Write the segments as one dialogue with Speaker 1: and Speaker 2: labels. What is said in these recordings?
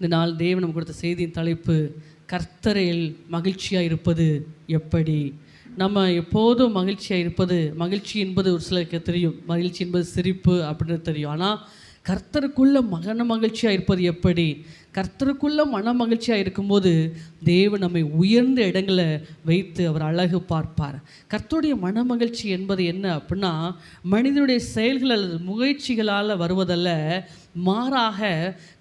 Speaker 1: இந்த நாள் தேவன் நமக்கு கொடுத்த செய்தியின் தலைப்பு கர்த்தரையில் மகிழ்ச்சியாக இருப்பது எப்படி? நம்ம எப்போதும் மகிழ்ச்சியாக இருப்பது மகிழ்ச்சி என்பது ஒரு சிலருக்கு தெரியும். மகிழ்ச்சி என்பது சிரிப்பு அப்படின்னு தெரியும். ஆனால் கர்த்தருக்குள்ள மகன மகிழ்ச்சியாக இருப்பது எப்படி? கர்த்தருக்குள்ள மன மகிழ்ச்சியாக இருக்கும்போது தேவன் நம்மை உயர்ந்த இடங்களை வைத்து அவர் அழகு பார்ப்பார். கர்த்தருடைய மன மகிழ்ச்சி என்பது என்ன அப்படின்னா மனிதனுடைய செயல்கள் அல்லது முயற்சிகளால் வருவதல்ல மாறாக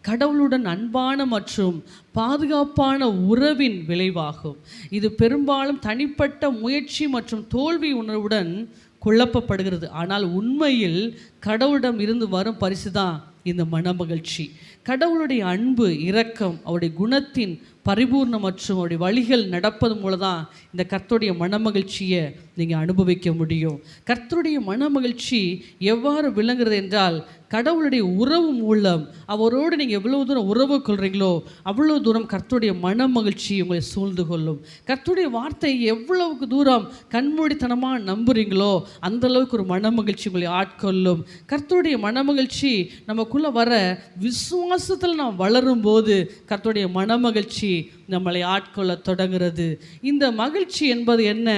Speaker 1: கடவுளுடன் அன்பான மற்றும் பாதுகாப்பான உறவின் விளைவாகும். இது பெரும்பாலும் தனிப்பட்ட முயற்சி மற்றும் தோல்வி உணர்வுடன் குழப்பப்படுகிறது. ஆனால் உண்மையில் கடவுளிடம் இருந்து வரும் பரிசு தான் இந்த மனமகிழ்ச்சி. கடவுளுடைய அன்பு இரக்கம் அவருடைய குணத்தின் பரிபூர்ணம் மற்றும் அவருடைய வழிகள் நடப்பது மூலம் தான் இந்த கர்த்தருடைய மனமகிழ்ச்சியை நீங்கள் அனுபவிக்க முடியும். கர்த்தருடைய மனமகிழ்ச்சி எவ்வாறு விளங்குறது என்றால் கடவுளுடைய உறவு மூலம் அவரோடு நீங்கள் எவ்வளோ தூரம் உறவு கொள்கிறீங்களோ அவ்வளோ தூரம் கர்த்தருடைய மனமகிழ்ச்சி உங்களை சூழ்ந்து கொள்ளும். கர்த்தருடைய வார்த்தை எவ்வளவுக்கு தூரம் கண்மூடித்தனமாக நம்புறீங்களோ அந்த அளவுக்கு ஒரு மனமகிழ்ச்சி உங்களை ஆட்கொள்ளும். கர்த்தருடைய மனமகிழ்ச்சி நமக்குள்ளே வர விசுவாசத்தில் நாம் வளரும் போது கர்த்தருடைய மனமகிழ்ச்சி நம்மளை ஆட்கொள்ள தொடங்குறது. இந்த மகிழ்ச்சி என்பது என்ன?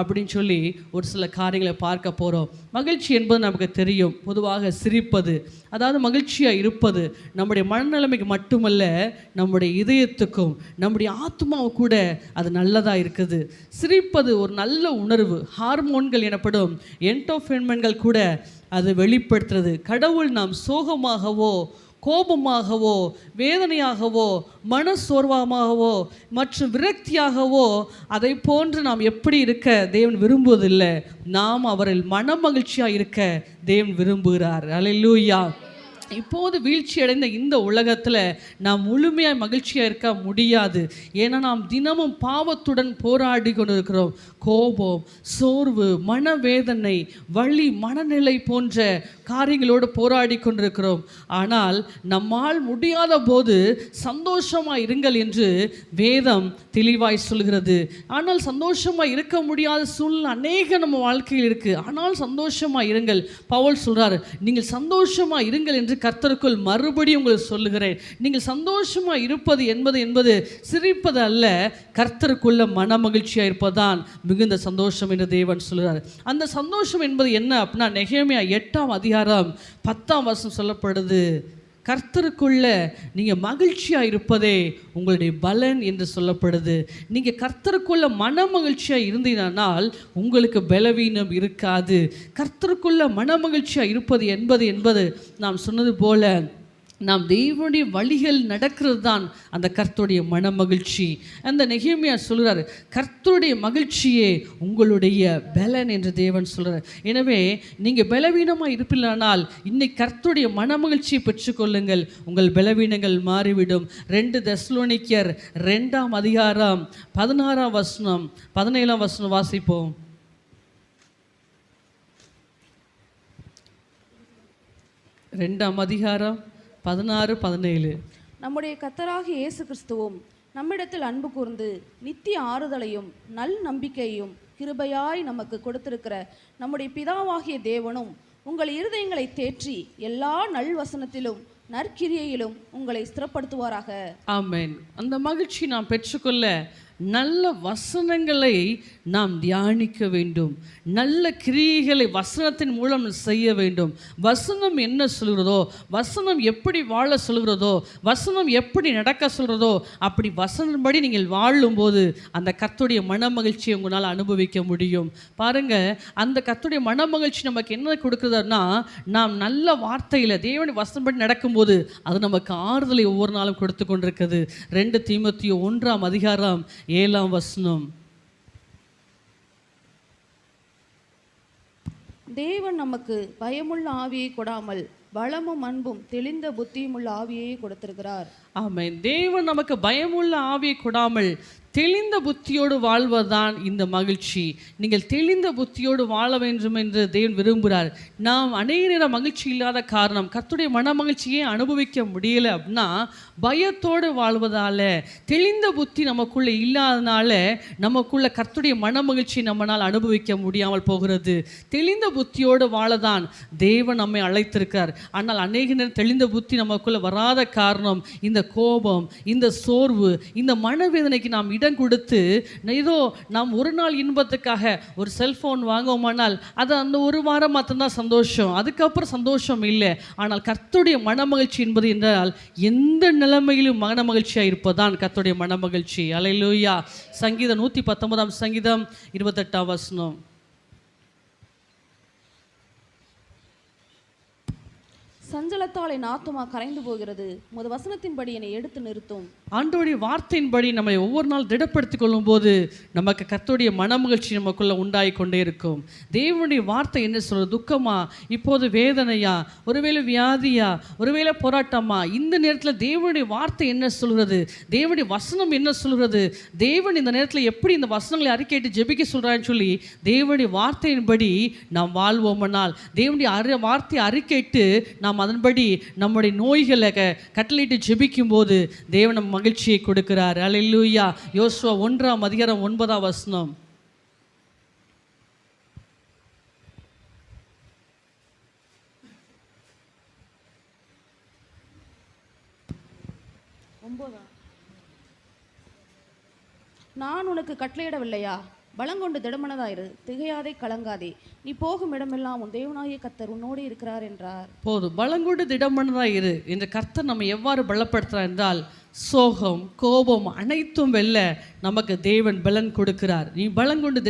Speaker 1: அப்படின்னு சொல்லி ஒரு சில காரியங்களை பார்க்க போகிறோம் மகிழ்ச்சி என்பது நமக்கு தெரியும். பொதுவாக சிரிப்பது அதாவது மகிழ்ச்சியாக இருப்பது நம்முடைய மனநிலைமைக்கு மட்டுமல்ல நம்முடைய இதயத்துக்கும் நம்முடைய ஆத்மாவும் கூட அது நல்லதாக இருக்குது. சிரிப்பது ஒரு நல்ல உணர்வு. ஹார்மோன்கள் எனப்படும் என்டோஃபென்மென்கள் கூட அது வெளிப்படுத்துறது. கடவுள் நாம் சோகமாகவோ கோபமாகவோ வேதனையாகவோ மன சோர்வமாகவோ மற்றும் விரக்தியாகவோ அதை போன்று நாம் எப்படி இருக்க தேவன் விரும்புவதில்லை. நாம் அவரில் மன மகிழ்ச்சியாக இருக்க தேவன் விரும்புகிறார். அலையூயா இப்போது வீழ்ச்சி அடைந்த இந்த உலகத்தில் நாம் முழுமையாக மகிழ்ச்சியாக இருக்க முடியாது. ஏன்னா நாம் தினமும் பாவத்துடன் போராடி கொண்டிருக்கிறோம். கோபம் சோர்வு மனவேதனை வழி மனநிலை போன்ற காரியங்களோடு போராடி கொண்டிருக்கிறோம். ஆனால் நம்மால் முடியாத போது சந்தோஷமாக இருங்கள் என்று வேதம் தெளிவாய் சொல்கிறது. ஆனால் சந்தோஷமாக இருக்க முடியாத சூழ்நிலை அநேக நம்ம வாழ்க்கையில் இருக்குது ஆனால் சந்தோஷமாக இருங்கள். பவுல் சொல்கிறார் நீங்கள் சந்தோஷமாக இருங்கள் என்று கர்த்தருக்குள் மறுபடியும் உங்களுக்கு சொல்லுகிறேன். நீங்கள் சந்தோஷமாக இருப்பது என்பது என்பது சிரிப்பது அல்ல கர்த்தருக்குள்ள மன மகிழ்ச்சியாக இருப்பதுதான் மிகுந்த சந்தோஷம் என்று தேவன் சொல்கிறார் அந்த சந்தோஷம் என்பது என்ன அப்படின்னா நெகேமியா எட்டாம் அதிகாரம் பத்தாம் வருஷம் சொல்லப்படுது. கர்த்தருக்குள்ள நீங்கள் மகிழ்ச்சியாக இருப்பதே உங்களுடைய பலன் என்று சொல்லப்படுது. நீங்கள் கர்த்தருக்குள்ள மன மகிழ்ச்சியாக இருந்தீங்கன்னால் உங்களுக்கு பலவீனம் இருக்காது. கர்த்தருக்குள்ள மன மகிழ்ச்சியாக இருப்பது என்பது என்பது நாம் சொன்னது போல நாம் தெய்வனுடைய வழிகள் நடக்கிறது தான் அந்த கர்த்தருடைய மன மகிழ்ச்சி அந்த நெகேமியா சொல்கிறார் கர்த்தருடைய மகிழ்ச்சியே உங்களுடைய பலன் என்று தேவன் சொல்கிறார் எனவே நீங்கள் பலவீனமாக இருப்பில்லைனால் இன்னைக்கு கர்த்தருடைய மன மகிழ்ச்சியை பெற்றுக்கொள்ளுங்கள். உங்கள் பலவீனங்கள் மாறிவிடும். ரெண்டு தஸ்லோனிக்கர் ரெண்டாம் அதிகாரம் பதினாறாம் வசனம் பதினேழாம் வசனம் வாசிப்போம். ரெண்டாம் அதிகாரம் பதினாறு பதினேழு.
Speaker 2: நம்முடைய கத்தராகிய இயேசு கிறிஸ்துவும் நம்மிடத்தில் அன்பு கூர்ந்து நித்திய ஆறுதலையும் நல் நம்பிக்கையையும் கிருபையாய் நமக்கு கொடுத்திருக்கிற நம்முடைய பிதாவாகிய தேவனும் உங்கள் இருதயங்களை தேற்றி எல்லா நல்வசனத்திலும் நற்கிரியையிலும் உங்களை ஸ்திரப்படுத்துவாராக.
Speaker 1: ஆமென். அந்த மகிழ்ச்சி நாம் பெற்றுக்கொள்ள நல்ல வசனங்களை நாம் தியானிக்க வேண்டும். நல்ல கிரியைகளை வசனத்தின் மூலம் செய்ய வேண்டும். வசனம் என்ன சொல்கிறதோ வசனம் எப்படி வாழ சொல்கிறதோ வசனம் எப்படி நடக்க சொல்கிறதோ அப்படி வசனப்படி நீங்கள் வாழும்போது அந்த கத்துடைய மன மகிழ்ச்சியை உங்களால் அனுபவிக்க முடியும். பாருங்க அந்த கத்துடைய மன மகிழ்ச்சி நமக்கு என்ன கொடுக்குறதுன்னா நாம் நல்ல வார்த்தையில் தேவனுடைய வசனப்படி நடக்கும்போது அது நமக்கு ஆறுதலை ஒவ்வொரு நாளும் கொடுத்து கொண்டிருக்குது. ரெண்டு தீமத்தியோ ஒன்றாம் அதிகாரம் ஏழாம் வசனம்.
Speaker 2: தேவன் நமக்கு பயமுள்ள ஆவியை கொடாமல் பலமும் அன்பும் தெளிந்த புத்தியும் உள்ள ஆவியை கொடுத்திருக்கிறார்.
Speaker 1: ஆமென். தேவன் நமக்கு பயமுள்ள ஆவியை கொடாமல் தெளிந்த புத்தியோடு வாழ்வதுதான் இந்த மகிழ்ச்சி. நீங்கள் தெளிந்த புத்தியோடு வாழ வேண்டும் என்று தேவன் விரும்புகிறார். நாம் அநேக நேரம் மகிழ்ச்சி இல்லாத காரணம் கத்துடைய மன மகிழ்ச்சியை அனுபவிக்க முடியல அப்படின்னா பயத்தோடு வாழ்வதால தெளிந்த புத்தி நமக்குள்ள இல்லாதனால நமக்குள்ள கத்துடைய மன மகிழ்ச்சி நம்மளால் அனுபவிக்க முடியாமல் போகிறது. தெளிந்த புத்தியோடு வாழதான் தேவன் நம்மை அழைத்திருக்கார் ஆனால் அநேக நேரம் தெளிந்த புத்தி நமக்குள்ள வராத காரணம் இந்த கோபம் இந்த சோர்வு இந்த மனவேதனைக்கு நாம் இடம் கொடுத்து ஏதோ நாம் ஒரு நாள் இன்பத்துக்காக ஒரு செல்ஃபோன் வாங்குவோமானால் அது அந்த ஒரு வாரம் மாத்திரம்தான் சந்தோஷம். அதுக்கப்புறம் சந்தோஷம் இல்லை. ஆனால் கர்த்தருடைய மனமகிழ்ச்சி என்பது என்றால் எந்த நிலைமையிலும் மன மகிழ்ச்சியாக இருப்பதான் கர்த்தருடைய மனமகிழ்ச்சி. அலையிலூயா சங்கீதம் நூற்றி பத்தொன்பதாம் சங்கீதம் இருபத்தெட்டாம் வசனம்.
Speaker 2: சஞ்சலத்தால் என் கரைந்து போகிறது. உமது வசனத்தின்படி என்னை எடுத்து நிறுத்தும்.
Speaker 1: ஆண்டோடைய வார்த்தையின்படி நம்மை ஒவ்வொரு நாள் திடப்படுத்திக் கொள்ளும்போது நமக்கு கர்த்தருடைய மனமகிழ்ச்சி நமக்குள்ள உண்டாகி கொண்டே இருக்கும். தேவனுடைய வார்த்தை என்ன சொல்றது? துக்கமா? இப்போது வேதனையா? ஒருவேளை வியாதியா? ஒருவேளை போராட்டமா? இந்த நேரத்தில் தேவனுடைய வார்த்தை என்ன சொல்கிறது? தேவனுடைய வசனம் என்ன சொல்கிறது? தேவன் இந்த நேரத்தில் எப்படி இந்த வசனங்களை அறிக்கையிட்டு ஜெபிக்க சொல்கிறான்னு சொல்லி தேவனுடைய வார்த்தையின்படி நாம் வாழ்வோமானால் தேவனுடைய அறி வார்த்தையை அறிக்கையிட்டு நாம் அதன்படி நம்முடைய நோய்களை க கட்டளையிட்டு ஜெபிக்கும் போது தேவனம் மகிழ்ச்சியை கொடுக்கிறார். அல்லேலூயா யோசுவா ஒன்றாம் அதிகாரம் ஒன்பதாம் வசனம்.
Speaker 2: நான் உனக்கு கட்டளையிடவில்லையா? பலங்கொண்டு திடமனதாயிரு. திகையாதே கலங்காதே. நீ போகும் இடமெல்லாம் உன் தேவனாகிய கர்த்தர் உன்னோடு இருக்கிறார் என்றார்.
Speaker 1: போதும். பலங்கொண்டு திடமனதாயிரு. இரு கர்த்தர் நம்ம எவ்வாறு பலப்படுத்துறார் என்றால் சோகம் கோபம் அனைத்தும் வெல்ல நமக்கு தேவன் பலன் கொடுக்கிறார். நீ பலன் கொண்டு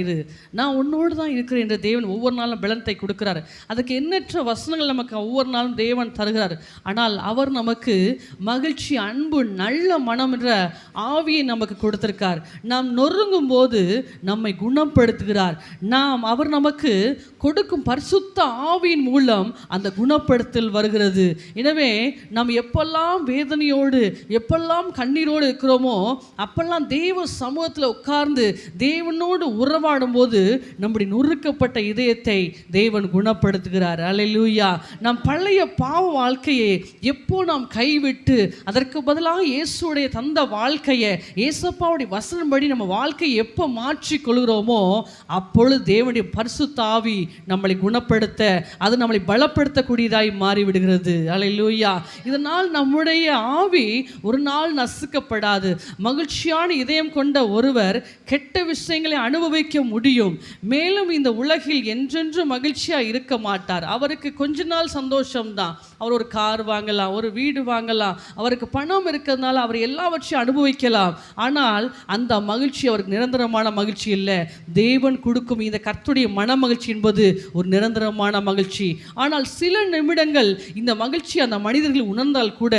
Speaker 1: இரு. நான் உன்னோடு தான் இருக்கிறேன் என்று தேவன் ஒவ்வொரு நாளும் பலத்தை கொடுக்கிறார். அதுக்கு எண்ணற்ற வசனங்கள் நமக்கு ஒவ்வொரு நாளும் தேவன் தருகிறார். ஆனால் அவர் நமக்கு மகிழ்ச்சி அன்பு நல்ல மனம் என்ற ஆவியை நமக்கு கொடுத்திருக்கார். நாம் நொறுங்கும் போது நம்மை குணப்படுத்துகிறார். நாம் அவர் நமக்கு கொடுக்கும் பரிசுத்த ஆவியின் மூலம் அந்த குணப்படுத்தல் வருகிறது. எனவே நாம் எப்பெல்லாம் வேதனையோடு எப்பெல்லாம் கண்ணீரோடு இருக்கிறோமோ அப்பெல்லாம் தெய்வ சமூகத்தில் உட்கார்ந்து தேவனோடு உறவாடும் போது நம்முடைய நொறுக்கப்பட்ட இதயத்தை தேவன் குணப்படுத்துகிறார். அலையூயா நம் பழைய பாவ வாழ்க்கையை எப்போ நாம் கைவிட்டு அதற்கு பதிலாக இயேசுடைய தந்த வாழ்க்கையை இயேசப்பாவுடைய வசனப்படி நம்ம வாழ்க்கையை எப்போ மாற்றி கொள்கிறோமோ அப்பொழுது தேவனுடைய பரிசுத்த தாவி நம்மளை குணப்படுத்த அது நம்மளை பலப்படுத்தக்கூடியதாய் மாறிவிடுகிறது. அலையூயா இதனால் நம்முடைய ஆவி ஒரு நாள் நசுக்கப்படாது. மகிழ்ச்சியான இதயம் கொண்ட ஒருவர் கெட்ட விஷயங்களை அனுபவிக்க முடியும். மேலும் இந்த உலகில் என்றென்றும் மகிழ்ச்சியாக இருக்க மாட்டார். அவருக்கு கொஞ்ச நாள் சந்தோஷம்தான். அவர் ஒரு கார் வாங்கலாம் ஒரு வீடு வாங்கலாம். அவருக்கு பணம் இருக்கிறதுனால அவர் எல்லாவற்றையும் அனுபவிக்கலாம். ஆனால் அந்த மகிழ்ச்சி அவருக்கு நிரந்தரமான மகிழ்ச்சி இல்லை. தேவன் கொடுக்கும் இந்த கர்த்துடைய மன மகிழ்ச்சி என்பது ஒரு நிரந்தரமான மகிழ்ச்சி. ஆனால் சில நிமிடங்கள் இந்த மகிழ்ச்சி அந்த மனிதர்கள் உணர்ந்தால் கூட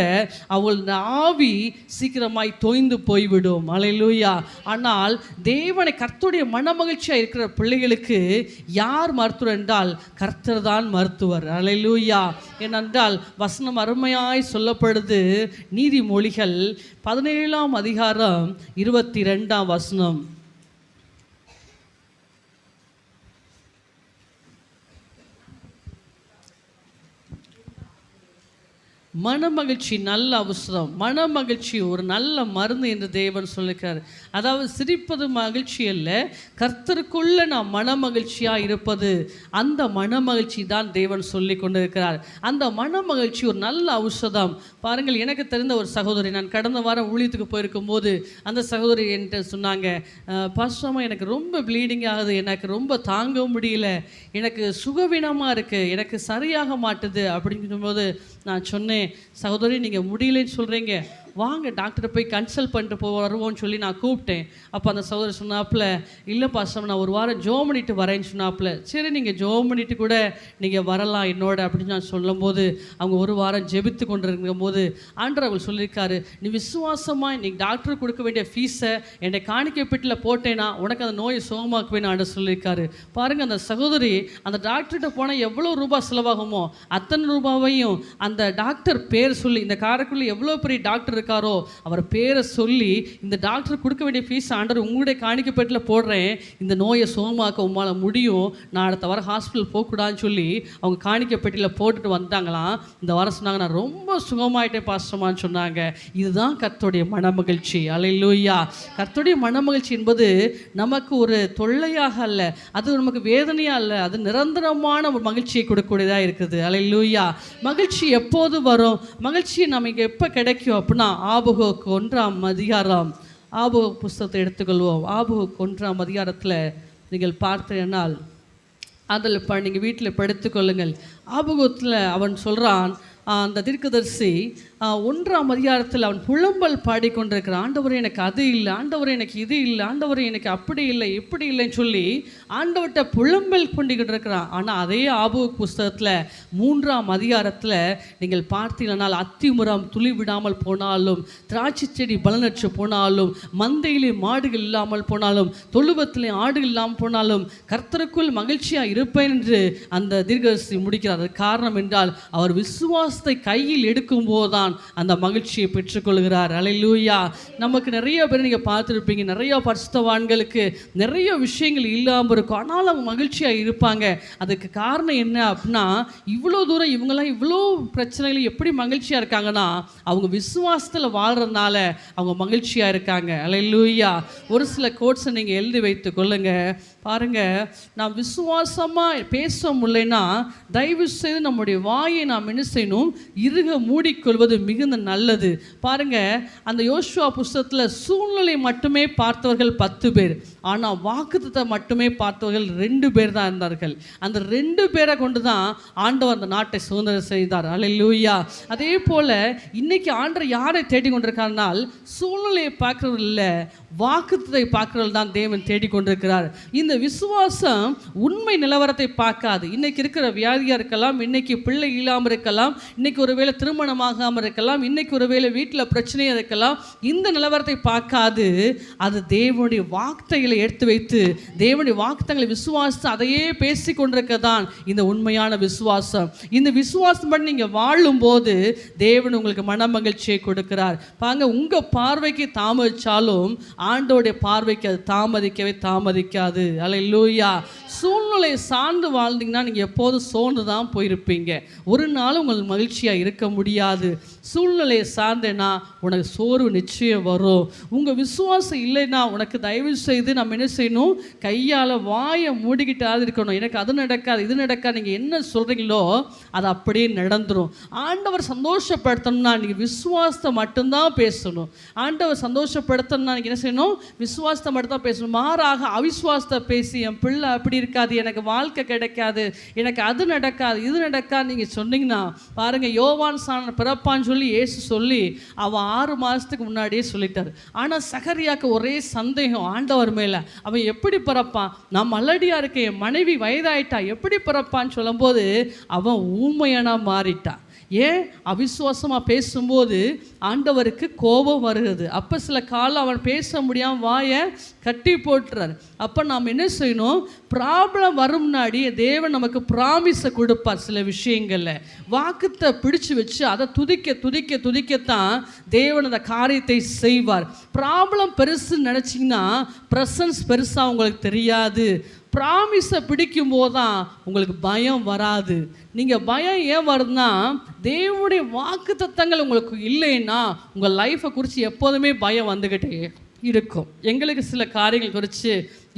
Speaker 1: அவள் ஆவி சீக்கிரமாய் தோய்ந்து போய்விடும். அலையிலூயா ஆனால் தேவனை கர்த்தருடைய மன மகிழ்ச்சியாக இருக்கிற பிள்ளைகளுக்கு யார் மருத்துவர் என்றால் கர்த்தர் தான் மருத்துவர். அலையிலூயா ஏனென்றால் வசனம் அருமையாய் சொல்லப்படுது. நீதிமொழிகள் பதினேழாம் அதிகாரம் இருபத்தி ரெண்டாம் வசனம். மனமகிழ்ச்சி நல்ல அவசரம். மனமகிழ்ச்சி ஒரு நல்ல மருந்து என்று தேவன் சொல்லியிருக்கார் அதாவது சிரிப்பது மகிழ்ச்சி அல்ல கர்த்தருக்குள்ளே நான் மனமகிழ்ச்சியாக இருப்பது அந்த மனமகிழ்ச்சி தான் தேவன் சொல்லி கொண்டிருக்கிறார். அந்த மனமகிழ்ச்சி ஒரு நல்ல ஔஷதம் பாருங்கள் எனக்கு தெரிந்த ஒரு சகோதரி நான் கடந்த வாரம் ஊழியத்துக்கு போயிருக்கும் போது அந்த சகோதரி என்கிட்ட சொன்னாங்க பசமாக எனக்கு ரொம்ப ப்ளீடிங் ஆகுது. எனக்கு ரொம்ப தாங்க முடியல. எனக்கு சுகவீனமாக இருக்குது எனக்கு சரியாக மாட்டுது. அப்படிங்கும்போது நான் சொன்னேன் சகோதரி நீங்கள் முடியலன்னு சொல்கிறீங்க வாங்க டாக்டரை போய் கன்சல்ட் பண்ணிட்டு போ வருவோம்னு சொல்லி நான் கூப்பிட்டேன். அப்போ அந்த சகோதரி சொன்னாப்புல இல்லை பாஸ்டம் நான் ஒரு வாரம் ஜோ பண்ணிட்டு வரேன்னு சொன்னாப்புல. சரி நீங்கள் ஜோ பண்ணிட்டு கூட நீங்கள் வரலாம் என்னோட அப்படின்னு நான் சொல்லும்போது அவங்க ஒரு வாரம் ஜெபித்து கொண்டிருக்கும் போது ஆண்டர் அவர் சொல்லியிருக்காரு நீ விசுவாசமாக நீ டாக்டர் கொடுக்க வேண்டிய ஃபீஸை என்னை காணிக்கை பெட்டில் போட்டேன்னா உனக்கு அந்த நோயை சுகமாக்குவேன்னு ஆண்டர் சொல்லியிருக்காரு. பாருங்கள் அந்த சகோதரி அந்த டாக்டர்கிட்ட போனால் எவ்வளோ ரூபாய் செலவாகுமோ அத்தனை ரூபாவையும் அந்த டாக்டர் பேர் சொல்லி இந்த காரைக்குள்ளே எவ்வளோ பெரிய டாக்டர் இருக்காரோ அவர் பேரை சொல்லி இந்த டாக்டர் கொடுக்க வேண்டிய ஃபீஸ் ஆண்டர் உங்களுடைய காணிக்கப்பட்டில் போடுறேன். இந்த நோயை சுகமாக்க உம்மால் முடியும். நான் அடுத்த வாரம் ஹாஸ்பிட்டல் போகக்கூடாதுன்னு சொல்லி அவங்க காணிக்கப்பட்டியில் போட்டுட்டு வந்தாங்களாம் இந்த வாரம் சொன்னாங்க நான் ரொம்ப சுகமாயிட்டேன் பாஸ்டமான்னு சொன்னாங்க. இதுதான் கர்த்தருடைய மனமகிழ்ச்சி. அலையிலூயா கர்த்தருடைய மனமகிழ்ச்சி என்பது நமக்கு ஒரு தொல்லையாக அல்ல. அது நமக்கு வேதனையாக அல்ல. அது நிரந்தரமான ஒரு மகிழ்ச்சியை கொடுக்கக்கூடியதாக இருக்குது. அலையிலூயா மகிழ்ச்சி எப்போது வரும்? மகிழ்ச்சி நமக்கு எப்போ கிடைக்கும் அப்படின்னா ஆபகோக்கு ஒன்றாம் அதிகாரம். ஆபுக புஸ்தகத்தை எடுத்துக்கொள்வோம். ஆபக ஒன்றாம் அதிகாரத்தில் நீங்கள் பார்த்தேனால் அதில் இப்போ நீங்கள் வீட்டில் படுத்துக் கொள்ளுங்கள் அவன் சொல்கிறான் அந்த தீர்க்கதரிசி ஒன்றாம் அதிகாரத்தில் அவன் புலம்பல் பாடிக்கொண்டிருக்கிறான். ஆண்டவர் எனக்கு அது இல்லை. ஆண்டவர் எனக்கு இது இல்லை. ஆண்டவர் எனக்கு அப்படி இல்லை இப்படி இல்லைன்னு சொல்லி ஆண்டவர்கிட்ட புலம்பல் கொண்டிக்கிட்டு இருக்கிறான் ஆனால் அதே ஆபு புஸ்தகத்தில் மூன்றாம் அதிகாரத்தில் நீங்கள் பார்த்தீங்கன்னால் அத்திமுறம் துளி விடாமல் போனாலும் திராட்சை செடி பலனற்று போனாலும் மந்தையிலே மாடுகள் இல்லாமல் போனாலும் தொழுவத்திலே ஆடுகள் இல்லாமல் போனாலும் கர்த்தருக்குள் மகிழ்ச்சியாக இருப்பேன் என்று அந்த தீர்க்கதரிசி முடிக்கிறார். காரணம் என்றால் அவர் விசுவாசத்தை கையில் எடுக்கும் தான் அந்த மகிழ்ச்சியை பெற்றுக்கொள்கிறார். அலையிலூயா நமக்கு நிறைய பேர் நீங்கள் பார்த்துருப்பீங்க. நிறைய பரிசுத்தவான்களுக்கு நிறைய விஷயங்கள் இல்லாமல் இருக்கும். ஆனால் அவங்க மகிழ்ச்சியாக இருப்பாங்க. அதுக்கு காரணம் என்ன அப்படின்னா இவ்வளோ தூரம் இவங்கெல்லாம் இவ்வளோ பிரச்சனைகள் எப்படி மகிழ்ச்சியாக இருக்காங்கன்னா அவங்க விசுவாசத்தில் வாழ்கிறதுனால அவங்க மகிழ்ச்சியாக இருக்காங்க. அலையிலூயா ஒரு சில கோட்ஸை நீங்கள் எழுதி வைத்து கொள்ளுங்கள் பாருங்க நாம் விசுவாசமாக பேச முடியலைன்னா தயவு செய்து நம்முடைய வாயை நாம் என்ன செய்யணும்? இறுக மூடிக்கொள்வது மிகுந்த நல்லது. பாருங்க அந்த யோசுவா புஸ்தகத்தில் சூழ்நிலை மட்டுமே பார்த்தவர்கள் பத்து பேர். ஆனால் வாக்குத்தத்தை மட்டுமே பார்த்தவர்கள் ரெண்டு பேர் தான் இருந்தார்கள். அந்த ரெண்டு பேரை கொண்டு தான் ஆண்டவர் அந்த நாட்டை சுதந்திரம் செய்தார். அல்லேலூயா அதே போல் இன்னைக்கு ஆண்டவர் யாரை தேடிக் கொண்டிருக்காருனால் சூழ்நிலையை பார்க்கறது இல்லை வாக்குத்தத்தை பார்க்கறது தான் தேவன் தேடிக்கொண்டிருக்கிறார் கொண்டிருக்கிறார். இந்த விசுவாசம் உண்மை நிலவரத்தை பார்க்காது. இன்றைக்கி இருக்கிற வியாதியாக இருக்கலாம் இன்றைக்கி பிள்ளை இல்லாமல் இருக்கலாம் இன்னைக்கு ஒருவேளை திருமணமாகாமல் இருக்கலாம் இன்றைக்கி ஒருவேளை வீட்டில் பிரச்சனையாக இருக்கலாம் இந்த நிலவரத்தை பார்க்காது. அது தேவனுடைய வார்த்தைகளை எடுத்து வைத்து தேவனுடைய வாக்குத்தங்களை விசுவாசித்து அதையே பேசி கொண்டிருக்க தான் இந்த உண்மையான விசுவாசம். இந்த விசுவாசம் பண்ணி நீங்கள் வாழும்போது தேவன் உங்களுக்கு மன மகிழ்ச்சியை கொடுக்கிறார். பாங்க உங்கள் பார்வைக்கு தாமதிச்சாலும் ஆண்டோடைய பார்வைக்கு அது தாமதிக்கவே தாமதிக்காது. அலை லூயா சூழ்நிலையை சார்ந்து வாழ்ந்தீங்கன்னா நீங்கள் எப்போதும் சோர்ந்து தான் போயிருப்பீங்க. ஒரு நாள் உங்களுக்கு மகிழ்ச்சியாக இருக்க முடியாது. சூழ்நிலையை சார்ந்தேன்னா உனக்கு சோர்வு நிச்சயம் வரும். உங்கள் விசுவாசம் இல்லைன்னா உனக்கு தயவு செய்து நம்ம என்ன செய்யணும்? கையால் வாயை மூடிக்கிட்டாது இருக்கணும். எனக்கு அது நடக்காது இது நடக்காது. நீங்கள் என்ன சொல்கிறீங்களோ அது அப்படியே நடந்துரும். ஆண்டவர் சந்தோஷப்படுத்தணும்னா நீங்கள் விசுவாசத்தை மட்டும்தான் பேசணும். ஆண்டவர் சந்தோஷப்படுத்தணும்னா நீங்கள் என்ன செய்யணும்? விசுவாசத்தை மட்டும் தான் பேசணும். மாறாக அவிசுவாசத்தை பேசி என் பிள்ளை அப்படி இருக்காது எனக்கு வாழ்க்கை கிடைக்காது எனக்கு அது நடக்காது இது நடக்காது நீங்கள் சொன்னீங்கன்னா பாருங்க யோவான் சாண பிறப்பான்னு சொல்லி ஏசு சொல்லி அவன் ஆறு மாதத்துக்கு முன்னாடியே சொல்லிட்டார். ஆனால் சகரியாக்கு ஒரே சந்தேகம் ஆண்டவர் மேலே. அவன் எப்படி பிறப்பான்? நான் மல்லடியா இருக்கேன் என் மனைவி வயதாயிட்டா எப்படி பிறப்பான்னு சொல்லும்போது அவன் ஊமையனா மாறிட்டான் ஏன்? அவிசுவாசமாக பேசும்போது ஆண்டவருக்கு கோபம் வருகிறது. அப்போ சில காலம் அவன் பேச முடியாமல் வாயை கட்டி போட்டுறாரு. அப்போ நாம் என்ன செய்யணும்? ப்ராப்ளம் வரும் முன்னாடி தேவன் நமக்கு ப்ராமிஸை கொடுப்பார் சில விஷயங்களில். வாக்குத்தை பிடிச்சு வச்சு அதை துதிக்க துதிக்க துதிக்கத்தான் தேவன் அந்த காரியத்தை செய்வார். ப்ராப்ளம் பெருசுன்னு நினச்சிங்கன்னா ப்ரெசன்ஸ் பெருசாக உங்களுக்கு தெரியாது. ப்ராமிஸை பிடிக்கும் போது தான் உங்களுக்கு பயம் வராது. நீங்கள் பயம் ஏன் வருதுன்னா தேவனுடைய வாக்கு தத்தங்கள் உங்களுக்கு இல்லைன்னா உங்கள் லைஃப்பை குறித்து எப்போதுமே பயம் வந்துக்கிட்டே இருக்கும். எங்களுக்கு சில காரியங்கள் குறித்து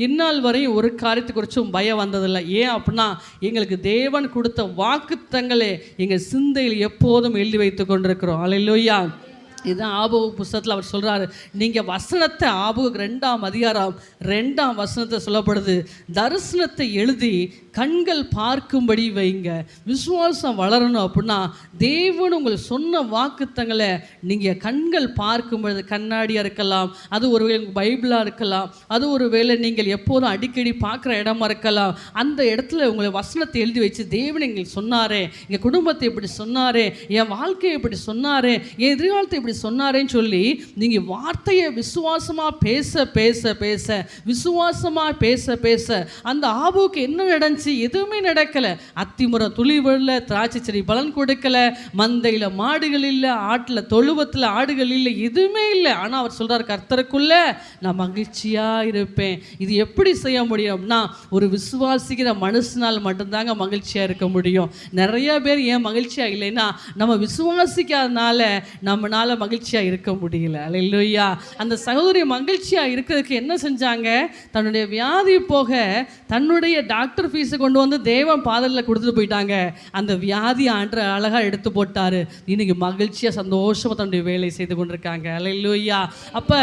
Speaker 1: இந்நாள் வரையும் ஒரு காரியத்தை குறித்தும் பயம் வந்ததில்லை. ஏன் அப்படின்னா எங்களுக்கு தேவன் கொடுத்த வாக்குத்தங்களே எங்கள் சிந்தையில் எப்போதும் எழுதி வைத்து கொண்டிருக்கிறோம். அல்லையா இதுதான் ஆபோக புஸ்தகத்தில் அவர் சொல்கிறாரு நீங்கள் வசனத்தை ஆபோக ரெண்டாம் அதிகாரம் ரெண்டாம் வசனத்தை சொல்லப்படுது. தரிசனத்தை எழுதி கண்கள் பார்க்கும்படி வைங்க. விசுவாசம் வளரணும் அப்படின்னா தேவன் உங்களுக்கு சொன்ன வாக்குத்தங்களை நீங்கள் கண்கள் பார்க்கும் பொழுது கண்ணாடியாக இருக்கலாம். அது ஒருவேளை உங்கள் பைபிளாக இருக்கலாம். அது ஒரு வேளை நீங்கள் எப்போதும் அடிக்கடி பார்க்குற இடமா இருக்கலாம். அந்த இடத்துல உங்களை வசனத்தை எழுதி வச்சு தேவன் எங்களுக்கு சொன்னாரே. எங்கள் குடும்பத்தை இப்படி சொன்னாரே. என் வாழ்க்கையை இப்படி சொன்னாரே. என் எதிர்காலத்தை இப்படி சொன்னாரேன்னு சொல்லி நீங்கள் வார்த்தையை விசுவாசமாக பேச பேச பேச விசுவாசமாக பேச பேச அந்த ஆபுக்கு என்ன நடந்துச்சு? எதுவுமே நடக்கலை. அத்திமுறை துளி விழல திராட்சை செடி பலன் கொடுக்கல. மந்தையில் மாடுகள் இல்லை ஆட்டில் தொழுவத்தில் ஆடுகள் இல்லை எதுவுமே இல்லை. ஆனால் அவர் சொல்கிறார் கர்த்தருக்குள்ள நான் மகிழ்ச்சியாக இருப்பேன். இது எப்படி செய்ய முடியும்னா ஒரு விசுவாசிக்கிற மனுஷனால் மட்டும்தாங்க மகிழ்ச்சியாக இருக்க முடியும். நிறைய பேர் ஏன் மகிழ்ச்சியாக இல்லைன்னா நம்ம விசுவாசிக்காதனால நம்மனால மகிழ்ச்சியாக இருக்க முடியல. அல்லையா அந்த சகோதரி மகிழ்ச்சியாக இருக்கிறதுக்கு என்ன செஞ்சாங்க? தன்னுடைய வியாதி போக தன்னுடைய டாக்டர் ஃபீஸை கொண்டு வந்து தேவன் பாதலில் கொடுத்துட்டு போயிட்டாங்க. அந்த வியாதி ஆண்டு அழகாக எடுத்து போட்டார். இன்னைக்கு மகிழ்ச்சியாக சந்தோஷமாக தன்னுடைய வேலை செய்து கொண்டிருக்காங்க. அல்லையா அப்போ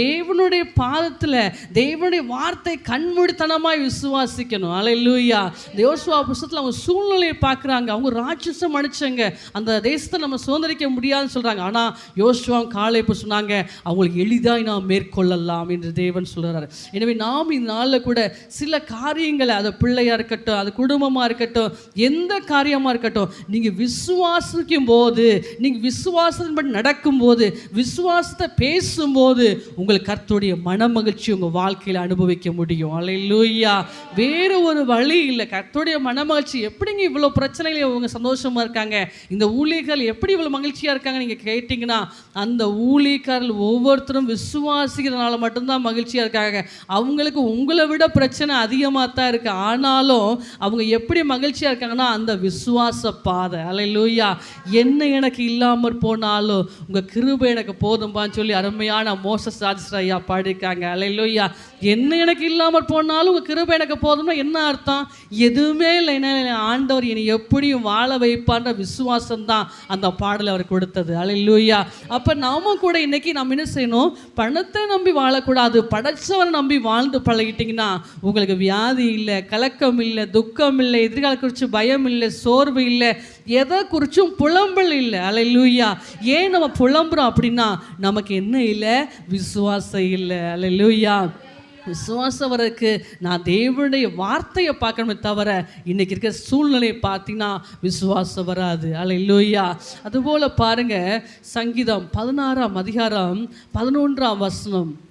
Speaker 1: தேவனுடைய பாதத்தில் தேவனுடைய வார்த்தை கண்மூடித்தனமாக விசுவாசிக்கணும். அல்லையா தேவசுவா புஸ்தத்தில் அவங்க சூழ்நிலையை பார்க்குறாங்க. அவங்க ராட்சசம் அடிச்சங்க அந்த தேசத்தை நம்ம சுதந்திரிக்க முடியாதுன்னு சொல்கிறாங்க ஆனால் யோசுவா காலை இப்போ சொன்னாங்க அவங்களுக்கு எளிதாக நாம் மேற்கொள்ளலாம் என்று தேவன் சொல்கிறார் எனவே நாம் இந்நாளில் கூட சில காரியங்களை அது பிள்ளையாக இருக்கட்டும் அது குடும்பமாக இருக்கட்டும் எந்த காரியமாக இருக்கட்டும் நீங்கள் விசுவாசிக்கும் போது நீங்கள் விசுவாசத்தின்படி நடக்கும்போது விசுவாசத்தை பேசும்போது உங்களுக்கு கர்த்தருடைய மனமகிழ்ச்சி உங்கள் வாழ்க்கையில் அனுபவிக்க முடியும். அல்லையா வேறு ஒரு வழி இல்லை. கர்த்தருடைய மனமகிழ்ச்சி எப்படிங்க இவ்வளோ பிரச்சனைகள் இவங்க சந்தோஷமாக இருக்காங்க? இந்த ஊழியர்கள் எப்படி இவ்வளோ மகிழ்ச்சியாக இருக்காங்க நீங்கள் கேட்டிங்கன்னா அந்த ஊழியக்காரர்கள் ஒவ்வொருத்தரும் விசுவாசிக்கிறதுனால மட்டும்தான் மகிழ்ச்சியாக இருக்காங்க. அவங்களுக்கு உங்களை விட பிரச்சனை அதிகமாக தான் இருக்குது ஆனாலும் அவங்க எப்படி மகிழ்ச்சியாக இருக்காங்கன்னா அந்த விசுவாச பாதை. அலை லூயா என்ன எனக்கு இல்லாமற் போனாலும் உங்கள் கிருபை எனக்கு போதும்பான்னு சொல்லி அருமையான மோச ராஜஸ்ரா ஐயா பாடியிருக்காங்க. லூயா என்ன எனக்கு இல்லாமற் போனாலும் உங்கள் கிருபை எனக்கு போதும்னா என்ன அர்த்தம்? எதுவுமே இல்லை. என்ன ஆண்டவர் இனி எப்படியும் வாழ வைப்பான்ற விசுவாசம் தான் அந்த பாடலை அவர் கொடுத்தது. அலை லூயா அப்போ நாம கூட இன்னைக்கு நம்ம என்ன செய்யணும்? பணத்தை நம்பி வாழக்கூடாது. படைச்சவரை நம்பி வாழ்ந்து பழகிட்டிங்கன்னா உங்களுக்கு வியாதி இல்லை கலக்கம் இல்லை துக்கம் இல்லை எதிர்கால குறித்து பயம் இல்லை சோர்வு இல்லை எதை குறிச்சும் புலம்பல் இல்லை. அலையிலூயா ஏன் நம்ம புலம்புறோம் அப்படின்னா நமக்கு என்ன இல்லை? விசுவாசம் இல்லை. அலையிலூயா விசுவாசம் வரதுக்கு நான் தேவனுடைய வார்த்தையை பார்க்கணுமே தவிர இன்றைக்கி இருக்கிற சூழ்நிலையை பார்த்தீங்கன்னா விசுவாசம் வராது. அல்ல இல்லையா அதுபோல் பாருங்க சங்கீதம் பதினாறாம் அதிகாரம் பதினொன்றாம் வசனம்.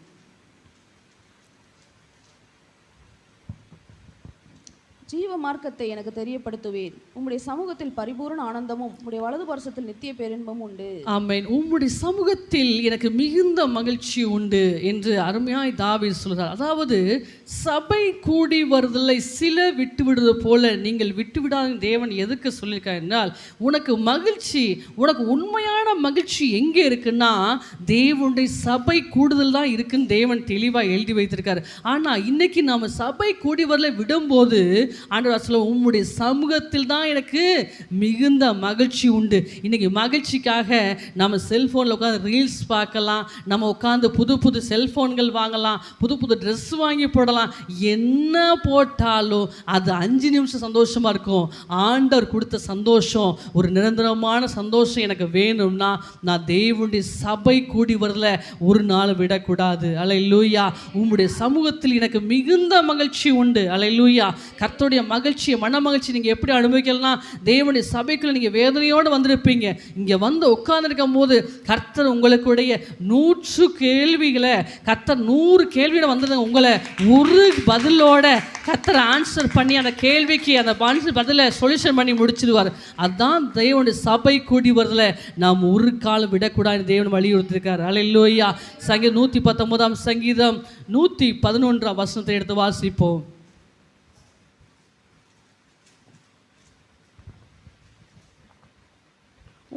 Speaker 2: ஜீவ மார்க்கத்தை எனக்கு தெரியப்படுத்துவேன். உம்முடைய சமூகத்தில் பரிபூரண ஆனந்தமும் உம்முடைய வலது பரிசத்தில் நித்திய பேரின்பமும் உண்டு.
Speaker 1: ஆமேன். உம்முடைய சமூகத்தில் எனக்கு மிகுந்த மகிழ்ச்சி உண்டு என்று அருமையாய் தாவி சொல்கிறார். அதாவது சபை கூடி வருதலை சில விட்டுவிடுவது போல நீங்கள் விட்டுவிடாத தேவன் எதுக்கு சொல்லியிருக்கார் என்றால் உனக்கு மகிழ்ச்சி உனக்கு உண்மையான மகிழ்ச்சி எங்கே இருக்குன்னா தேவனுடைய சபை கூடுதல் தான் இருக்குன்னு தேவன் தெளிவாக எழுதி வைத்திருக்காரு. ஆனால் இன்னைக்கு நாம் சபை கூடி வரல விடும்போது ஆண்டவர் அசல உம்முடைய சமூகத்தில் தான் எனக்கு மிகுந்த மகிழ்ச்சி உண்டு. இன்னைக்கு மகிழ்ச்சிக்காக நம்ம செல்ஃபோனில் உட்காந்து ரீல்ஸ் பார்க்கலாம் நம்ம உட்காந்து புது புது செல்ஃபோன்கள் வாங்கலாம் புது புது ட்ரெஸ் வாங்கி போடலாம். என்ன போட்டாலும் அது அஞ்சு நிமிஷம் சந்தோஷமாக இருக்கும். ஆண்டவர் கொடுத்த சந்தோஷம் ஒரு நிரந்தரமான சந்தோஷம் எனக்கு வேணும்னா நான் தேவனுடைய சபை கூடி வரல ஒரு நாள் விடக்கூடாது. அலை லூயா உம்முடைய சமூகத்தில் எனக்கு மிகுந்த மகிழ்ச்சி உண்டு. அலை லூயா கர்த்தருடைய மகிழ்ச்சியை மன மகிழ்ச்சி நீங்கள் எப்படி அனுபவிக்கலாம் தேவனுடைய சபைக்குள்ள நீங்கள் வேதனையோடு வந்திருப்பீங்க. இங்கே வந்து உட்கார்ந்துருக்கும் போது கர்த்தர் உங்களுக்குடைய நூற்று கேள்விகளை கர்த்தர் நூறு கேள்வியோட வந்தது உங்களை ஒரு பதிலோட கர்த்தர் ஆன்சர் பண்ணி அந்த கேள்விக்கு அந்த ஆன்சர் பதிலை சொல்யூஷன் பண்ணி முடிச்சிடுவார். அதுதான் தேவனுடைய சபை கூடி வரல நாம் ஒரு காலம் விடக்கூடாது தேவன் வலியுறுத்திருக்கார் அலையிலோயா சங்கீ நூற்றி பத்தொன்பதாம் சங்கீதம் நூற்றி பதினொன்றாம் வசனத்தை எடுத்து வாசிப்போம்.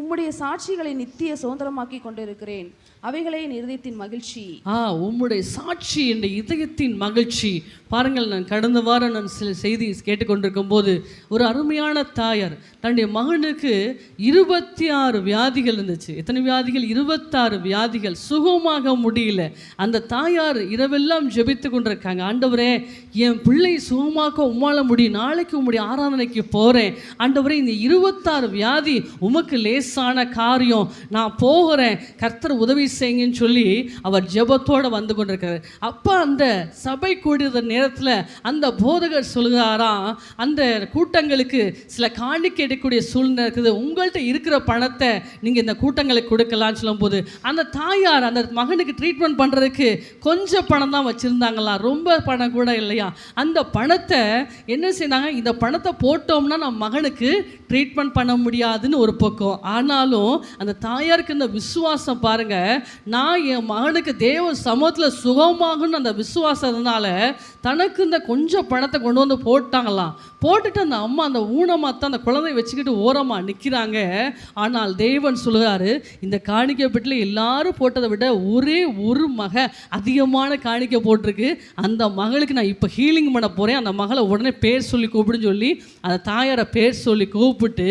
Speaker 2: உம்முடைய சாட்சிகளை நித்திய சுதந்திரமாக்கி கொண்டிருக்கிறேன். அவைகளே என் இருதயத்தின் மகிழ்ச்சி.
Speaker 1: ஆ உம்முடைய சாட்சி என்ற இதயத்தின் மகிழ்ச்சி. பாருங்கள் நான் கடந்த வாரம் நான் சில செய்தி கேட்டுக்கொண்டிருக்கும் போது ஒரு அருமையான தாயார் தன்னுடைய மகனுக்கு இருபத்தி ஆறு வியாதிகள் இருந்துச்சு. எத்தனை வியாதிகள்? இருபத்தாறு வியாதிகள். சுகமாக முடியல. அந்த தாயார் இரவெல்லாம் ஜெபித்து கொண்டிருக்காங்க. ஆண்டவரே என் பிள்ளை சுகமாக்க உம்மால முடியும். நாளைக்கு உம்முடைய ஆராதனைக்கு போகிறேன் ஆண்டவரே இந்த இருபத்தாறு வியாதி உமக்கு லேசான காரியம். நான் போகிறேன். கர்த்தர் உதவி செய்யுங்கன்னு சொல்லி அவர் ஜெபத்தோடு வந்து கொண்டிருக்கிறார். அப்போ அந்த சபை கூடிய நேரத்தில் அந்த போதகர் சொல்கிறாராம் அந்த கூட்டங்களுக்கு சில காணிக்கை எடுக்கக்கூடிய சூழ்நிலை இருக்குது உங்கள்கிட்ட இருக்கிற பணத்தை நீங்கள் இந்த கூட்டங்களுக்கு கொடுக்கலாம்னு சொல்லும்போது அந்த தாயார் அந்த மகனுக்கு ட்ரீட்மெண்ட் பண்ணுறதுக்கு கொஞ்சம் பணம் தான் வச்சுருந்தாங்களாம் ரொம்ப பணம் கூட இல்லையா? அந்த பணத்தை என்ன செய்தாங்க? இந்த பணத்தை போட்டோம்னா நம்ம மகனுக்கு ட்ரீட்மெண்ட் பண்ண முடியாதுன்னு ஒரு பக்கம். ஆனாலும் அந்த தாயாருக்கு இந்த விசுவாசம் பாருங்கள் நான் என் மகனுக்கு தேவ சமூகத்தில் சுகமாகும்னு அந்த விசுவாசத்தினால தனக்கு இந்த கொஞ்சம் பணத்தை கொண்டு வந்து போட்டாங்களாம். போட்டுட்டு அந்த அம்மா அந்த ஊனமாத்தான் அந்த குழந்தைய வச்சுக்கிட்டு ஓரமாக நிற்கிறாங்க ஆனால் தேவன் சொல்கிறாரு இந்த காணிக்கை பெட்டில் எல்லாரும் போட்டதை விட ஒரே ஒரு மக அதிகமான காணிக்கை போட்டிருக்கு. அந்த மகளுக்கு நான் இப்போ ஹீலிங் பண்ண போகிறேன் அந்த மகளை உடனே பேர் சொல்லி கூப்பிடுன்னு சொல்லி அந்த தாயாரை பேர் சொல்லி கூப்பிட்டு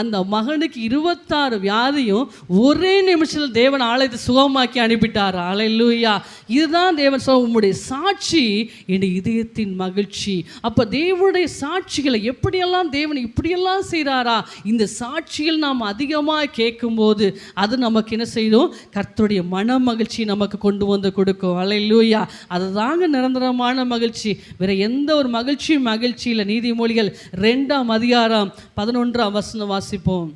Speaker 1: அந்த மகனுக்கு இருபத்தாறு வியாதியும் ஒரே நிமிஷத்தில் தேவன் ஆலயத்தை சுகமாக்கி அனுப்பிட்டார். அலையிலூயா இதுதான் தேவன் சொல்ல உம்முடைய சாட்சி என் இதயத்தின் மகிழ்ச்சி. அப்போ தேவனுடைய சாட்சிகளை எப்படியெல்லாம் தேவன் இப்படியெல்லாம் செய்கிறாரா இந்த சாட்சிகள் நாம் அதிகமாக கேட்கும்போது அது நமக்கு என்ன செய்யும் கர்த்தருடைய மன மகிழ்ச்சி நமக்கு கொண்டு வந்து கொடுக்கும். அலையிலூயா அதுதாங்க நிரந்தரமான மகிழ்ச்சி. வேற எந்த ஒரு மகிழ்ச்சியும் மகிழ்ச்சியில் நீதிமொழிகள் ரெண்டாம் அதிகாரம் பதினொன்றாம் வசனம் வாசிப்போம்.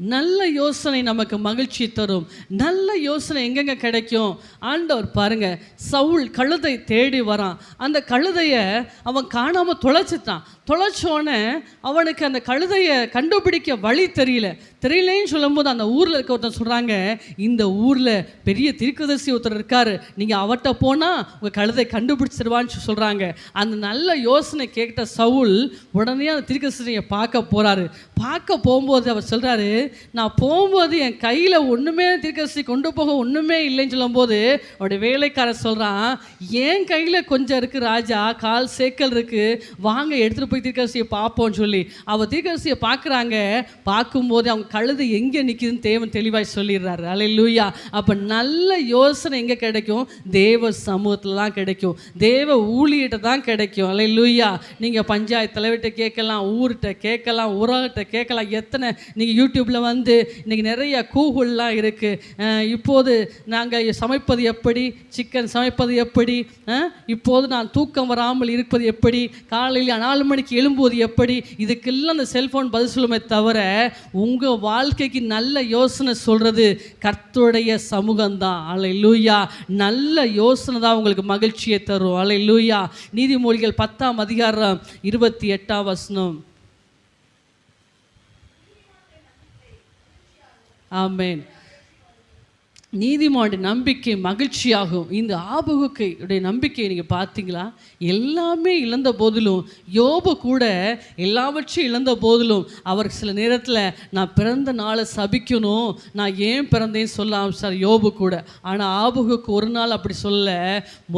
Speaker 1: நல்ல யோசனை நமக்கு மகிழ்ச்சி தரும். நல்ல யோசனை எங்கெங்க கிடைக்கும்? ஆண்டவர் பாருங்க சவுல் கழுதை தேடி வரான். அந்த கழுதையை அவன் காணாமல் தொலைச்சிட்டான். தொலைச்சோடனே அவனுக்கு அந்த கழுதையை கண்டுபிடிக்க வழி தெரியல. தெரியலேன்னு சொல்லும்போது அந்த ஊரில் இருக்க ஒருத்தர் சொல்கிறாங்க இந்த ஊரில் பெரிய தீர்க்கதரிசி ஒருத்தர் இருக்காரு. நீங்கள் அவர்கிட்ட போனால் உங்கள் கழுதை கண்டுபிடிச்சிருவான்னு சொல்கிறாங்க அந்த நல்ல யோசனை கேட்ட சவுல் உடனே அந்த தீர்க்கதரிசியை பார்க்க போகிறாரு பார்க்க போகும்போது அவர் சொல்கிறாரு நான் போகும்போது என் கையில் ஒன்றுமே தீர்க்கதரிசி கொண்டு போக ஒன்றுமே இல்லைன்னு சொல்லும்போது அவருடைய வேலைக்காரர் சொல்கிறான் என் கையில் கொஞ்சம் இருக்குது ராஜா கால் சேக்கல் இருக்குது வாங்க எடுத்துகிட்டு போய் தீர்க்கதரிசியை பார்ப்போம்னு சொல்லி. அவள் தீர்க்கதரிசியை பார்க்குறாங்க. பார்க்கும்போது அவங்க கழுது எங்கே நிற்கிதுன்னு தேவன் தெளிவாய் சொல்லிடுறாரு. அலை லூயா அப்போ நல்ல யோசனை எங்கே கிடைக்கும்? தேவ சமூகத்தில் தான் கிடைக்கும். தேவ ஊழியிட்ட தான் கிடைக்கும். அலை லூயா நீங்கள் பஞ்சாயத்து தலைவர்கிட்ட கேட்கலாம் ஊர்கிட்ட கேட்கலாம் உரகிட்ட கேட்கலாம் எத்தனை நீங்கள் யூடியூப் யூடியூப்பில் வந்து இன்றைக்கி நிறைய கூகுள்லாம் இருக்குது இப்போது நாங்கள் சமைப்பது எப்படி? சிக்கன் சமைப்பது எப்படி? இப்போது நான் தூக்கம் வராமல் இருப்பது எப்படி? காலையில் நாலு மணிக்கு எழும்புவது எப்படி? இதுக்கெல்லாம் அந்த செல்ஃபோன் பதில் சொல்லுமே தவிர உங்கள் வாழ்க்கைக்கு நல்ல யோசனை சொல்கிறது கர்த்தருடைய சமூகம்தான். அலை லூயா நல்ல யோசனை தான் உங்களுக்கு மகிழ்ச்சியை தரும். அலை லூயா நீதிமொழிகள் பத்தாம் அதிகாரம் இருபத்தி எட்டாம் வசனம். ஆமென் நீதிமானுடைய நம்பிக்கை மகிழ்ச்சியாகும். இந்த ஆபகுக்கையுடைய நம்பிக்கையை நீங்கள் பார்த்தீங்களா? எல்லாமே இழந்த போதிலும் யோபு கூட எல்லாவற்றையும் இழந்த போதிலும் அவர் சில நேரத்தில் நான் பிறந்த நாளை சபிக்கணும். நான் ஏன் பிறந்தேன்னு சொல்ல ஆரம்பிச்சார் யோபு கூட. ஆனால் ஆபகுக்கு ஒரு நாள் அப்படி சொல்ல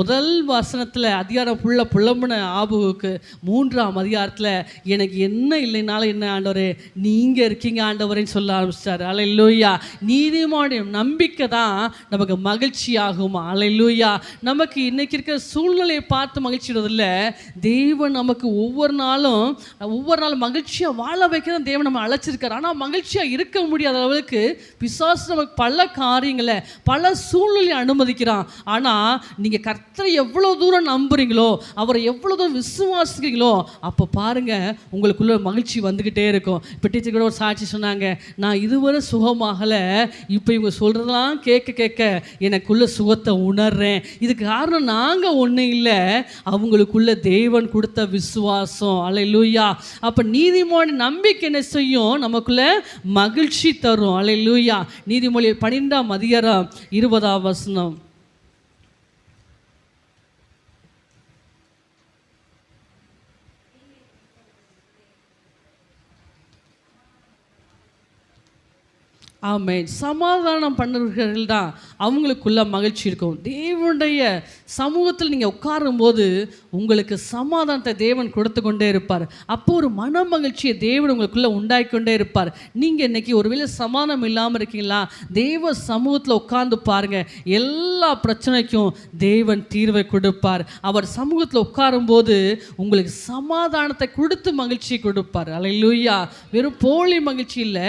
Speaker 1: முதல் வசனத்தில் அதிகாரம் ஃபுல்லாக புலம்புன ஆபகுக்கு மூன்றாம் அதிகாரத்தில் எனக்கு என்ன இல்லைனாலும் என்ன ஆண்டவரே நீங்கள் இருக்கீங்க ஆண்டவரேன்னு சொல்ல ஆரம்பிச்சிட்டார் அல்ல இல்லையா நீதிமானுடைய நம்பிக்கை தான் நமக்கு மகிழ்ச்சி ஆகும் அலையிலூயா நமக்கு இன்னைக்கு இருக்கிற சூழ்நிலையை பார்த்து மகிழ்ச்சி தெய்வம் நமக்கு ஒவ்வொரு நாளும் ஒவ்வொரு நாளும் மகிழ்ச்சியாக வாழ வைக்க தான் தேவன் நம்ம அழைச்சிருக்காரு. ஆனால் மகிழ்ச்சியாக இருக்க முடியாத அளவுக்கு பிசாசு நமக்கு பல காரியங்களை பல சூழ்நிலையை அனுமதிக்கிறான். ஆனால் நீங்கள் கர்த்தரை எவ்வளோ தூரம் நம்புறீங்களோ அவரை எவ்வளோ தூரம் விசுவாசிக்கிறீங்களோ அப்போ பாருங்க உங்களுக்குள்ள மகிழ்ச்சி வந்துக்கிட்டே இருக்கும். இப்போ டீச்சர் கூட ஒரு சாட்சி சொன்னாங்க நான் இதுவரை சுகமாகலை. இப்போ இவங்க சொல்கிறதெல்லாம் கேட்க கேட்க எனக்குள்ள சுகத்தை உணர்றேன். இதுக்கு காரணம் நாங்கள் ஒன்றும் இல்லை. அவங்களுக்குள்ள தேவன் கொடுத்த விசுவாசம். அலையிலூயா அப்போ நீதிமொழி நம்பிக்கை என்ன செய்யும்? நமக்குள்ள மகிழ்ச்சி தரும். அலையிலூயா நீதிமொழி பன்னிரெண்டாம் அதிகாரம் இருபதாம் வசனம். ஆமென். சமாதானம் பண்ணுறவர்கள் தான் அவங்களுக்குள்ள மகிழ்ச்சி இருக்கும். தேவனுடைய சமூகத்தில் நீங்கள் உட்காரும்போது உங்களுக்கு சமாதானத்தை தேவன் கொடுத்து கொண்டே இருப்பார். அப்போ ஒரு மன மகிழ்ச்சியை தேவன் உங்களுக்குள்ளே உண்டாக்கி கொண்டே இருப்பார். நீங்கள் இன்றைக்கி ஒருவேளை சமாதானம் இல்லாமல் இருக்கீங்களா? தேவ சமூகத்தில் உட்கார்ந்து பாருங்கள் எல்லா பிரச்சனைக்கும் தேவன் தீர்வை கொடுப்பார். அவர் சமூகத்தில் உட்காரும்போது உங்களுக்கு சமாதானத்தை கொடுத்து மகிழ்ச்சியை கொடுப்பார். அல்லேலூயா வெறும் போலி மகிழ்ச்சி இல்லை.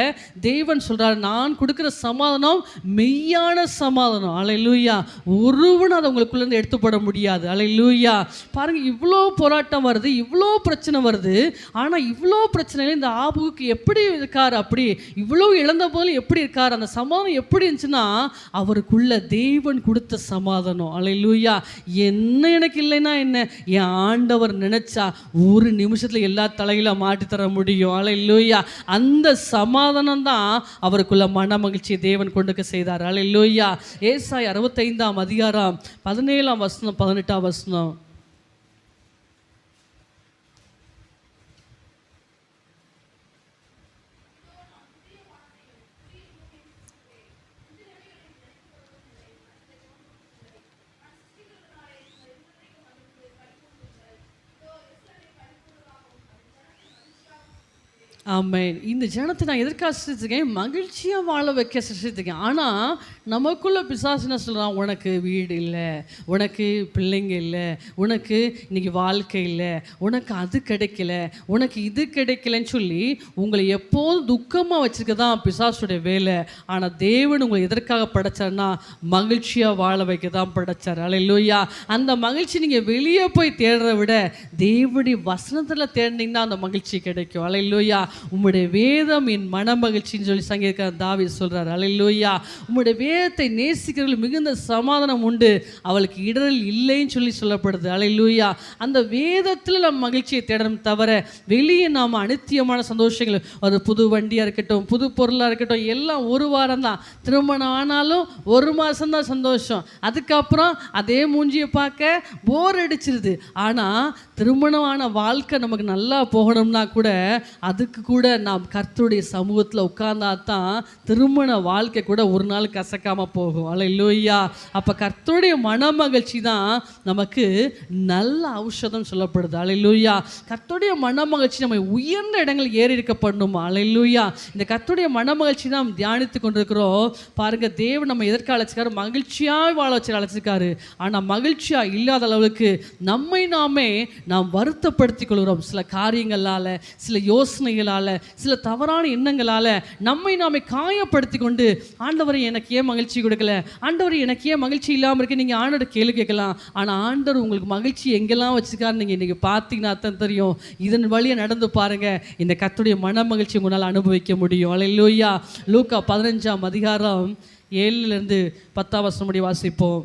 Speaker 1: தேவன் சொல்கிறார் நான் கொடுக்குற சமாதானம் மெய்யான சமாதானம். அலை லூயா ஒருவன் அதை உங்களுக்குள்ளேருந்து இருந்து முடியாது. அலை லூயா அல்லேலூயா பாருங்க இவ்வளோ போராட்டம் வருது இவ்வளோ பிரச்சனை வருது. ஆனால் இவ்வளோ பிரச்சனையில இந்த ஆபுக்கு எப்படி இருக்கார் அப்படி இவ்வளோ இழந்த போல எப்படி இருக்கார் அந்த சமாதானம் எப்படி இருந்துச்சுன்னா அவருக்குள்ள தேவன் கொடுத்த சமாதானம். அலை லூயா என்ன எனக்கு இல்லைன்னா என்ன? என் ஆண்டவர் நினைச்சா ஒரு நிமிஷத்தில் எல்லா தலையில மாட்டி தர முடியும். லூயா அந்த சமாதானம் தான் அவருக்குள்ள மன மகிழ்ச்சியை தேவன் கொண்டுக்க செய்தார். அல்லேலூயா ஏசாய் அறுபத்தைந்தாம் அதிகாரம் பதினேழாம் வசனம் பதினெட்டாம் வசனம். ஆமாம் இந்த ஜனத்தை நான் எதற்காக சிரிச்சிருக்கேன் மகிழ்ச்சியாக வாழ வைக்க சிருஷ்டிச்சிருக்கேன். ஆனால் நமக்குள்ளே பிசாசுன்னு சொல்கிறான் உனக்கு வீடு இல்லை உனக்கு பிள்ளைங்க இல்லை உனக்கு இன்னைக்கு வாழ்க்கை இல்லை உனக்கு அது கிடைக்கல உனக்கு இது கிடைக்கலன்னு சொல்லி உங்களை எப்போதும் துக்கமாக வச்சுருக்க தான் பிசாசுடைய வேலை. ஆனால் தேவன் உங்களை எதற்காக படைச்சார்னா மகிழ்ச்சியாக வாழ வைக்க தான் படைச்சார். இல்லையா அந்த மகிழ்ச்சி நீங்கள் வெளியே போய் தேடுறத விட தேவடி வசனத்தில் தேடினீங்கன்னா அந்த மகிழ்ச்சி கிடைக்கும். அல்லையா உம்முடைய வேதம் என் மன மகிழ்ச்சின்னு சொல்லி சங்கீதக்கார தாவி சொல்கிறார் அல்லையா உம்முடைய வேதத்தை நேசிக்கிறவர்கள் மிகுந்த சமாதானம் உண்டு. அவளுக்கு இடரல் இல்லைன்னு சொல்லி சொல்லப்படுது. அல்லையா அந்த வேதத்தில் நம்ம மகிழ்ச்சியை தேடணும் தவிர வெளியே நாம் அனித்தியமான சந்தோஷங்கள் ஒரு புது வண்டியாக இருக்கட்டும் புது பொருளாக இருக்கட்டும் எல்லாம் ஒரு வாரம் தான் திருமணம் ஆனாலும் ஒரு மாதம் தான் சந்தோஷம். அதுக்கப்புறம் அதே மூஞ்சியை பார்க்க போர் அடிச்சிருது. ஆனால் திருமணமான வாழ்க்கை நமக்கு நல்லா போகணும்னா கூட அதுக்கு கூட நாம் கர்த்தருடைய சமூகத்தில் உட்கார்ந்தா தான் திருமண வாழ்க்கை கூட ஒரு நாள் கசக்காமல் போகும். அல்ல இல்லையா அப்போ கர்த்தருடைய மன மகிழ்ச்சி தான் நமக்கு நல்ல ஔஷதம் சொல்லப்படுது. இல்லையா கர்த்தருடைய மன மகிழ்ச்சி நம்ம உயர்ந்த இடங்கள் ஏறி இருக்க பண்ணுமா. இல்லையா இந்த கர்த்தருடைய மன மகிழ்ச்சி தான் நாம் தியானித்து கொண்டிருக்கிறோம். பாருங்க தேவன் நம்ம எதற்கு அழைச்சிருக்காரு மகிழ்ச்சியாக வாழ வச்சு அழைச்சிருக்காரு. ஆனால் மகிழ்ச்சியாக இல்லாத அளவுக்கு நம்மை நாமே நாம் வருத்தப்படுத்திக் கொள்கிறோம். சில காரியங்களால சில யோசனைகளால் சில தவறான எண்ணங்களால நம்மை நாமே காயப்படுத்தி கொண்டு ஆண்டவரை எனக்கு ஏன் மகிழ்ச்சி கொடுக்கல? ஆண்டவர் எனக்கு ஏன் மகிழ்ச்சி இல்லாமல் இருக்கு? நீங்கள் ஆண்டோட கேள்வி கேட்கலாம். ஆனால் ஆண்டவர் உங்களுக்கு மகிழ்ச்சி எங்கெல்லாம் வச்சுருக்காரு நீங்கள் இன்றைக்கி பார்த்தீங்கன்னா தான் தெரியும். இதன் வழியை நடந்து பாருங்க. இந்த கத்துடைய மன மகிழ்ச்சி உங்களால் அனுபவிக்க முடியும். அலையிலோயா லூக்கா பதினஞ்சாம் அதிகாரம் ஏழுலேருந்து பத்தாம் வருஷம் முடி வாசிப்போம்.